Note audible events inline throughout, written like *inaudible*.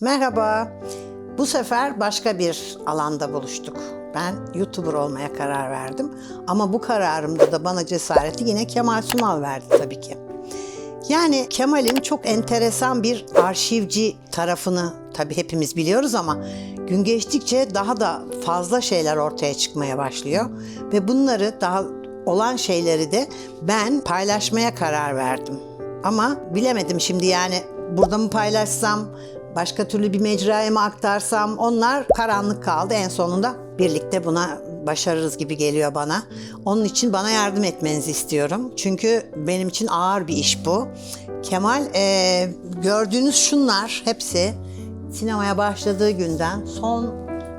Merhaba. Bu sefer başka bir alanda buluştuk. Ben YouTuber olmaya karar verdim. Ama bu kararımda da bana cesareti yine Kemal Sunal verdi tabii ki. Yani Kemal'in çok enteresan bir arşivci tarafını tabii hepimiz biliyoruz ama gün geçtikçe daha da fazla şeyler ortaya çıkmaya başlıyor. Ve bunları daha olan şeyleri de ben paylaşmaya karar verdim. Ama bilemedim şimdi yani burada mı paylaşsam, başka türlü bir mecraya mı aktarsam onlar karanlık kaldı. En sonunda birlikte buna başarırız gibi geliyor bana. Onun için bana yardım etmenizi istiyorum. Çünkü benim için ağır bir iş bu. Kemal eee, gördüğünüz şunlar hepsi sinemaya başladığı günden son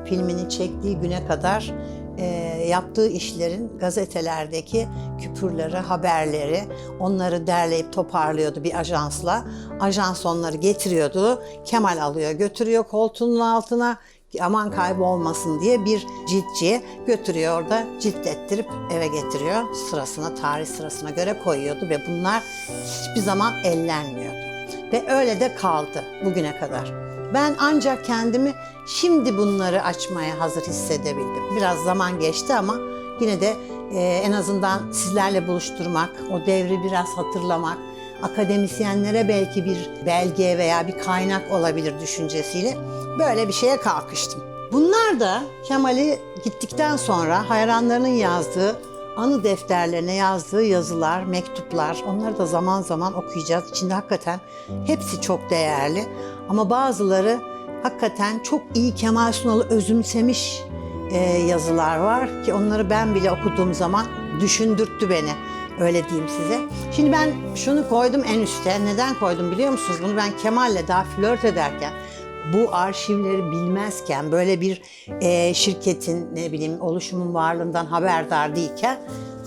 filmini çektiği güne kadar e, yaptığı işlerin gazetelerdeki küpürleri, haberleri onları derleyip toparlıyordu bir ajansla. Ajans onları getiriyordu. Kemal alıyor götürüyor koltuğunun altına aman kaybolmasın diye bir ciltçiye götürüyor orada ciltlettirip eve getiriyor. Sırasına, tarih sırasına göre koyuyordu ve bunlar hiçbir zaman ellenmiyordu. Ve öyle de kaldı bugüne kadar. Ben ancak kendimi şimdi bunları açmaya hazır hissedebildim. Biraz zaman geçti ama yine de e, en azından sizlerle buluşturmak, o devri biraz hatırlamak, akademisyenlere belki bir belge veya bir kaynak olabilir düşüncesiyle böyle bir şeye kalkıştım. Bunlar da Kemal'i gittikten sonra hayranlarının yazdığı anı defterlerine yazdığı yazılar, mektuplar onları da zaman zaman okuyacağız. İçinde hakikaten hepsi çok değerli ama bazıları hakikaten çok iyi Kemal Sunal'ı özümsemiş e, yazılar var ki onları ben bile okuduğum zaman düşündürttü beni. Öyle diyeyim size. Şimdi ben şunu koydum en üste. Neden koydum biliyor musunuz? Bunu ben Kemal'le daha flört ederken bu arşivleri bilmezken böyle bir e, şirketin ne bileyim oluşumun varlığından haberdar değilken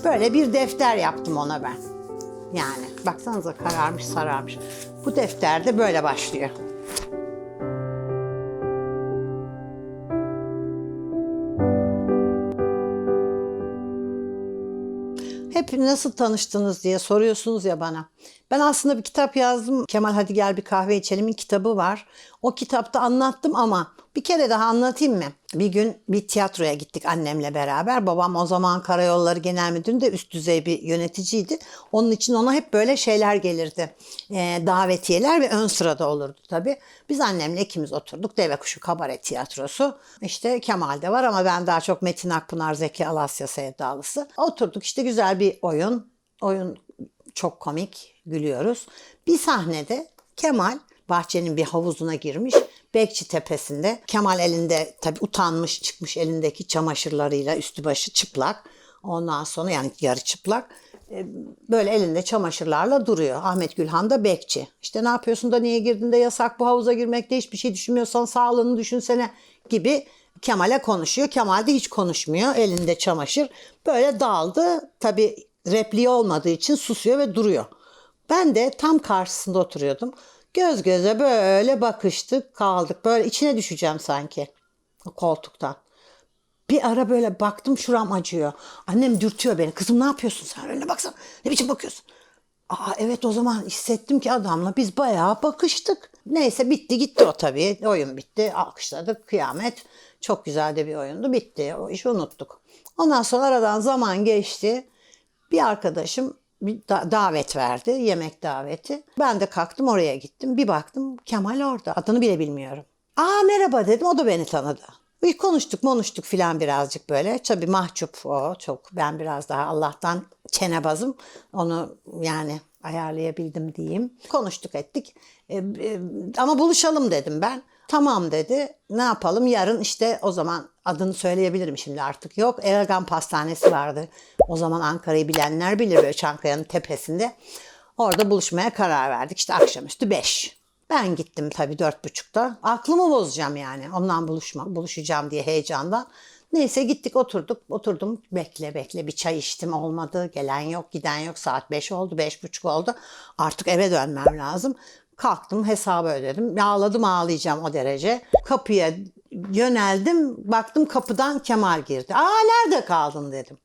böyle bir defter yaptım ona ben. Yani baksanıza kararmış sararmış. Bu defterde böyle başlıyor. Hep nasıl tanıştınız diye soruyorsunuz ya bana. Ben aslında bir kitap yazdım. Kemal Hadi Gel Bir Kahve İçelim'in kitabı var. O kitapta anlattım ama bir kere daha anlatayım mı? Bir gün bir tiyatroya gittik annemle beraber. Babam o zaman Karayolları Genel Müdürü'nde üst düzey bir yöneticiydi. Onun için ona hep böyle şeyler gelirdi. Ee, davetiyeler ve ön sırada olurdu tabii. Biz annemle ikimiz oturduk. Deve Kuşu Kabare Tiyatrosu. İşte Kemal de var ama ben daha çok Metin Akpınar, Zeki Alasya sevdalısı. Oturduk işte güzel bir oyun. Oyun çok komik, gülüyoruz. Bir sahnede Kemal bahçenin bir havuzuna girmiş. Bekçi tepesinde. Kemal elinde tabii utanmış çıkmış elindeki çamaşırlarıyla üstü başı çıplak. Ondan sonra yani yarı çıplak. e, Böyle elinde çamaşırlarla duruyor. Ahmet Gülhan da bekçi. İşte ne yapıyorsun da niye girdin de yasak bu havuza girmekte hiçbir şey düşünmüyorsan sağlığını düşünsene gibi Kemal'e konuşuyor. Kemal de hiç konuşmuyor. Elinde çamaşır. Böyle daldı. Tabii repliği olmadığı için susuyor ve duruyor. Ben de tam karşısında oturuyordum. Göz göze böyle bakıştık kaldık. Böyle içine düşeceğim sanki koltuktan. Bir ara böyle baktım şuram acıyor. Annem dürtüyor beni. Kızım ne yapıyorsun sen? Önüne baksana. Ne biçim bakıyorsun? Aa evet o zaman hissettim ki adamla biz bayağı bakıştık. Neyse bitti gitti o tabii. Oyun bitti. Alkışladık. Kıyamet. Çok güzel de bir oyundu. Bitti. O işi unuttuk. Ondan sonra aradan zaman geçti. Bir arkadaşım bir da- davet verdi. Yemek daveti. Ben de kalktım oraya gittim. Bir baktım Kemal orada. Adını bile bilmiyorum. Aa merhaba dedim. O da beni tanıdı. Bir konuştuk konuştuk filan birazcık böyle. Tabii mahcup o çok. Ben biraz daha Allah'tan çenebazım. Onu yani ayarlayabildim diyeyim. Konuştuk ettik. E, e, ama buluşalım dedim ben. Tamam dedi. Ne yapalım? Yarın işte o zaman adını söyleyebilirim şimdi artık yok. Eragan Pastanesi vardı. O zaman Ankara'yı bilenler bilir böyle Çankaya'nın tepesinde. Orada buluşmaya karar verdik. İşte akşamüstü 5. Ben gittim tabii dört buçukta. Aklımı bozacağım yani. Ondan buluşma, buluşacağım diye heyecandan. Neyse gittik oturduk. Oturdum bekle bekle bir çay içtim olmadı. Gelen yok giden yok. Saat 5 oldu beş buçuk oldu. Artık eve dönmem lazım. Kalktım hesabı ödedim. Ağladım ağlayacağım o derece. Kapıya yöneldim. Baktım kapıdan Kemal girdi. Aa nerede kaldın dedim.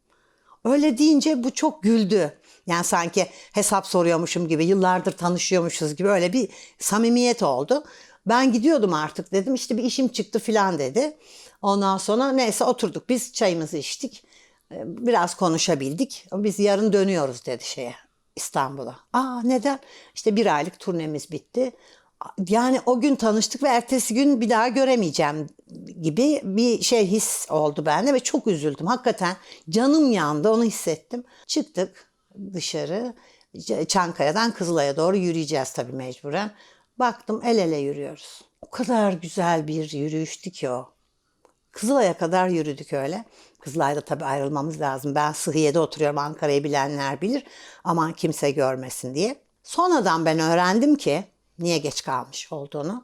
Öyle deyince bu çok güldü. Yani sanki hesap soruyormuşum gibi, yıllardır tanışıyormuşuz gibi öyle bir samimiyet oldu. Ben gidiyordum artık dedim. İşte bir işim çıktı filan dedi. Ondan sonra neyse oturduk. Biz çayımızı içtik. Ee, Biraz konuşabildik. Biz yarın dönüyoruz dedi şeye İstanbul'a. Aa neden? İşte bir aylık turnemiz bitti. Yani o gün tanıştık ve ertesi gün bir daha göremeyeceğim gibi bir şey his oldu bende ve çok üzüldüm. Hakikaten canım yandı onu hissettim. Çıktık dışarı Çankaya'dan Kızılay'a doğru yürüyeceğiz tabii mecburen. Baktım el ele yürüyoruz. O kadar güzel bir yürüyüştü ki o. Kızılay'a kadar yürüdük öyle. Kızılay'da tabii ayrılmamız lazım. Ben Sıhhiye'de oturuyorum. Ankara'yı bilenler bilir. Aman kimse görmesin diye. Sonradan ben öğrendim ki niye geç kalmış olduğunu.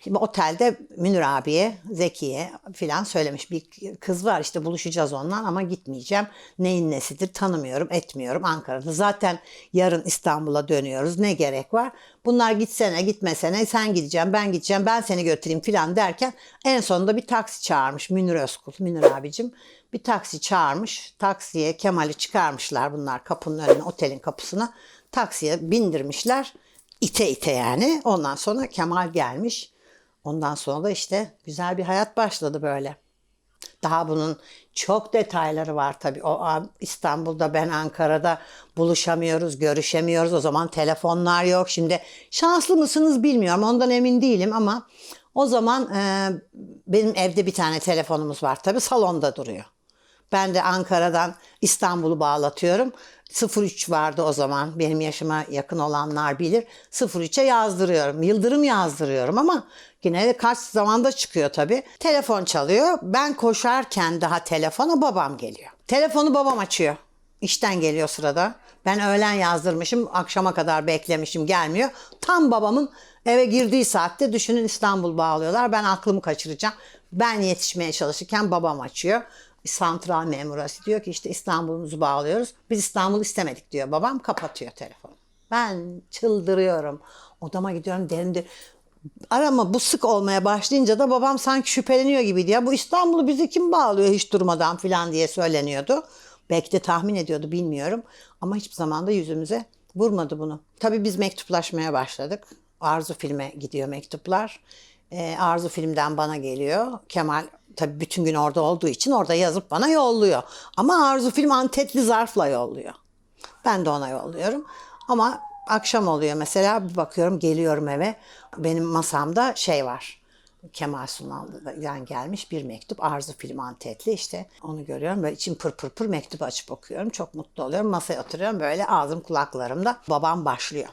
Şimdi otelde Münir abiye, Zekiye filan söylemiş. Bir kız var işte buluşacağız ondan ama gitmeyeceğim. Neyin nesidir tanımıyorum, etmiyorum Ankara'da. Zaten yarın İstanbul'a dönüyoruz. Ne gerek var? Bunlar gitsene, gitmesene, sen gideceğim, ben gideceğim, ben seni götüreyim filan derken en sonunda bir taksi çağırmış Münir Özkul, Münir abicim. Bir taksi çağırmış. Taksiye Kemal'i çıkarmışlar bunlar kapının önüne, otelin kapısına. Taksiye bindirmişler. İte ite yani. Ondan sonra Kemal gelmiş. Ondan sonra da işte güzel bir hayat başladı böyle. Daha bunun çok detayları var tabii. O İstanbul'da ben Ankara'da buluşamıyoruz, görüşemiyoruz. O zaman telefonlar yok. Şimdi şanslı mısınız bilmiyorum. Ondan emin değilim ama o zaman e, benim evde bir tane telefonumuz var tabii. Salonda duruyor. Ben de Ankara'dan İstanbul'u bağlatıyorum. 03 vardı o zaman. Benim yaşıma yakın olanlar bilir. 03'e yazdırıyorum. Yıldırım yazdırıyorum ama yine kaç zamanda çıkıyor tabii. Telefon çalıyor. Ben koşarken daha telefona babam geliyor. Telefonu babam açıyor. İşten geliyor sırada. Ben öğlen yazdırmışım. Akşama kadar beklemişim gelmiyor. Tam babamın eve girdiği saatte düşünün İstanbul bağlıyorlar. Ben aklımı kaçıracağım. Ben yetişmeye çalışırken babam açıyor santral memurası diyor ki işte İstanbul'umuzu bağlıyoruz. Biz İstanbul istemedik diyor. Babam kapatıyor telefonu. Ben çıldırıyorum. Odama gidiyorum derinde. Arama bu sık olmaya başlayınca da babam sanki şüpheleniyor gibiydi. Ya bu İstanbul'u bizi kim bağlıyor hiç durmadan falan diye söyleniyordu. Belki de tahmin ediyordu bilmiyorum. Ama hiçbir zaman da yüzümüze vurmadı bunu. Tabii biz mektuplaşmaya başladık. Arzu filme gidiyor mektuplar. Ee, Arzu filmden bana geliyor. Kemal tabii bütün gün orada olduğu için orada yazıp bana yolluyor. Ama Arzu film antetli zarfla yolluyor. Ben de ona yolluyorum. Ama akşam oluyor mesela bakıyorum geliyorum eve. Benim masamda şey var. Kemal Sunal'dan gelmiş bir mektup Arzu film antetli işte onu görüyorum böyle içim pır pır pır mektubu açıp okuyorum çok mutlu oluyorum masaya oturuyorum böyle ağzım kulaklarımda babam başlıyor.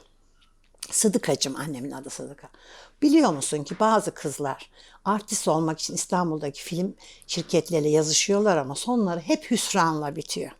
Sıdıkacım annemin adı Sıdıka. Biliyor musun ki bazı kızlar artist olmak için İstanbul'daki film şirketleriyle yazışıyorlar ama sonları hep hüsranla bitiyor.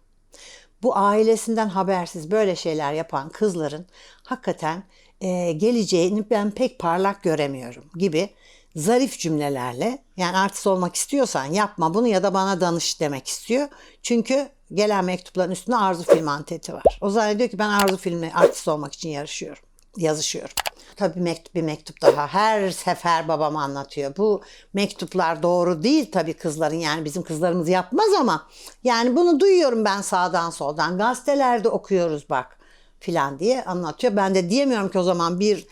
Bu ailesinden habersiz böyle şeyler yapan kızların hakikaten e, geleceğini ben pek parlak göremiyorum gibi zarif cümlelerle yani artist olmak istiyorsan yapma bunu ya da bana danış demek istiyor. Çünkü gelen mektupların üstünde Arzu film anteti var. O zannediyor ki ben Arzu filmi artist olmak için yarışıyorum yazışıyorum. Tabii mektup bir mektup daha. Her sefer babam anlatıyor. Bu mektuplar doğru değil tabii kızların. Yani bizim kızlarımız yapmaz ama yani bunu duyuyorum ben sağdan soldan. Gazetelerde okuyoruz bak filan diye anlatıyor. Ben de diyemiyorum ki o zaman bir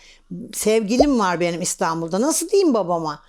sevgilim var benim İstanbul'da. Nasıl diyeyim babama?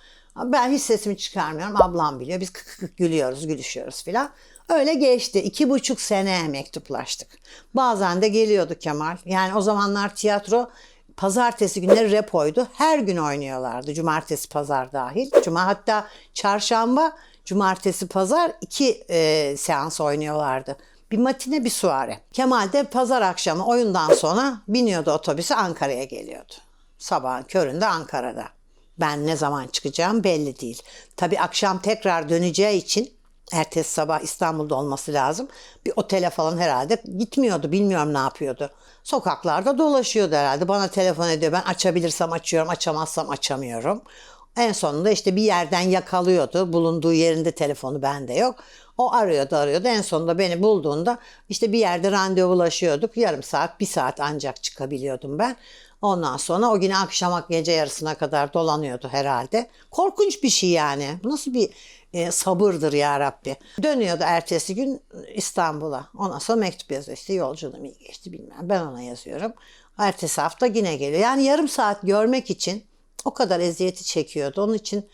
Ben hiç sesimi çıkarmıyorum. Ablam biliyor. Biz kık kık gülüyoruz, gülüşüyoruz filan. Öyle geçti. İki buçuk sene mektuplaştık. Bazen de geliyordu Kemal. Yani o zamanlar tiyatro pazartesi günleri repoydu. Her gün oynuyorlardı. Cumartesi, pazar dahil. Cuma hatta çarşamba, cumartesi, pazar iki e, seans oynuyorlardı. Bir matine bir suare. Kemal de pazar akşamı oyundan sonra biniyordu otobüse Ankara'ya geliyordu. Sabahın köründe Ankara'da. Ben ne zaman çıkacağım belli değil. Tabii akşam tekrar döneceği için ertesi sabah İstanbul'da olması lazım. Bir otele falan herhalde gitmiyordu. Bilmiyorum ne yapıyordu. Sokaklarda dolaşıyordu herhalde. Bana telefon ediyor. Ben açabilirsem açıyorum, açamazsam açamıyorum. En sonunda işte bir yerden yakalıyordu. Bulunduğu yerinde telefonu bende yok. O arıyordu arıyordu. En sonunda beni bulduğunda işte bir yerde randevulaşıyorduk. Yarım saat, bir saat ancak çıkabiliyordum ben. Ondan sonra o gün akşama gece yarısına kadar dolanıyordu herhalde. Korkunç bir şey yani. Bu nasıl bir e, sabırdır ya Rabbi. Dönüyordu ertesi gün İstanbul'a. Ondan sonra mektup yazıyor. İşte yolculuğum iyi geçti bilmem. Ben ona yazıyorum. Ertesi hafta yine geliyor. Yani yarım saat görmek için O kadar eziyeti çekiyordu. Onun için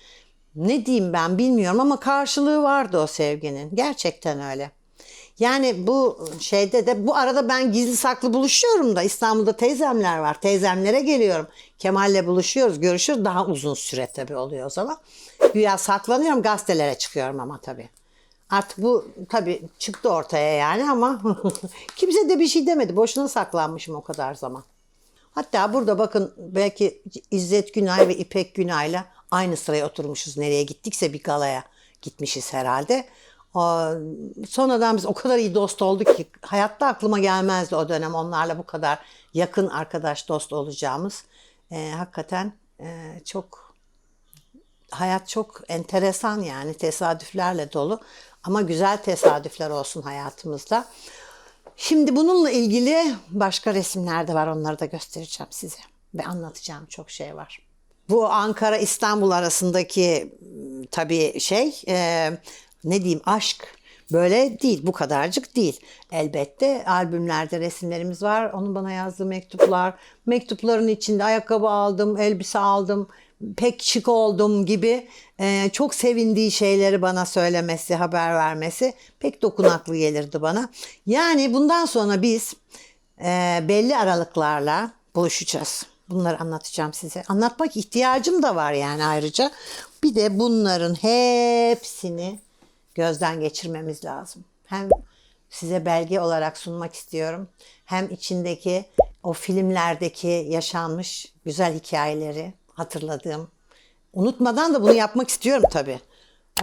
ne diyeyim ben bilmiyorum ama karşılığı vardı o sevginin. Gerçekten öyle. Yani bu şeyde de bu arada ben gizli saklı buluşuyorum da İstanbul'da teyzemler var. Teyzemlere geliyorum. Kemal'le buluşuyoruz, görüşüyoruz. Daha uzun süre tabii oluyor o zaman. Güya saklanıyorum, gazetelere çıkıyorum ama tabii. Artık bu tabii çıktı ortaya yani ama *laughs* kimse de bir şey demedi. Boşuna saklanmışım o kadar zaman. Hatta burada bakın belki İzzet Günay ve İpek Günay'la aynı sıraya oturmuşuz. Nereye gittikse bir galaya gitmişiz herhalde. Sonradan biz o kadar iyi dost olduk ki hayatta aklıma gelmezdi o dönem onlarla bu kadar yakın arkadaş dost olacağımız. Ee, hakikaten e, çok hayat çok enteresan yani tesadüflerle dolu ama güzel tesadüfler olsun hayatımızda. Şimdi bununla ilgili başka resimler de var onları da göstereceğim size ve anlatacağım çok şey var. Bu Ankara İstanbul arasındaki tabii şey e, ne diyeyim aşk böyle değil bu kadarcık değil. Elbette albümlerde resimlerimiz var. Onun bana yazdığı mektuplar. Mektupların içinde ayakkabı aldım, elbise aldım, pek şık oldum gibi e, çok sevindiği şeyleri bana söylemesi, haber vermesi pek dokunaklı gelirdi bana. Yani bundan sonra biz e, belli aralıklarla buluşacağız. Bunları anlatacağım size. Anlatmak ihtiyacım da var yani ayrıca. Bir de bunların hepsini gözden geçirmemiz lazım. Hem size belge olarak sunmak istiyorum. Hem içindeki o filmlerdeki yaşanmış güzel hikayeleri hatırladığım. Unutmadan da bunu yapmak istiyorum tabii.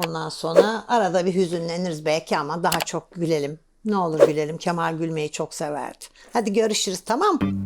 Ondan sonra arada bir hüzünleniriz belki ama daha çok gülelim. Ne olur gülelim. Kemal gülmeyi çok severdi. Hadi görüşürüz tamam mı?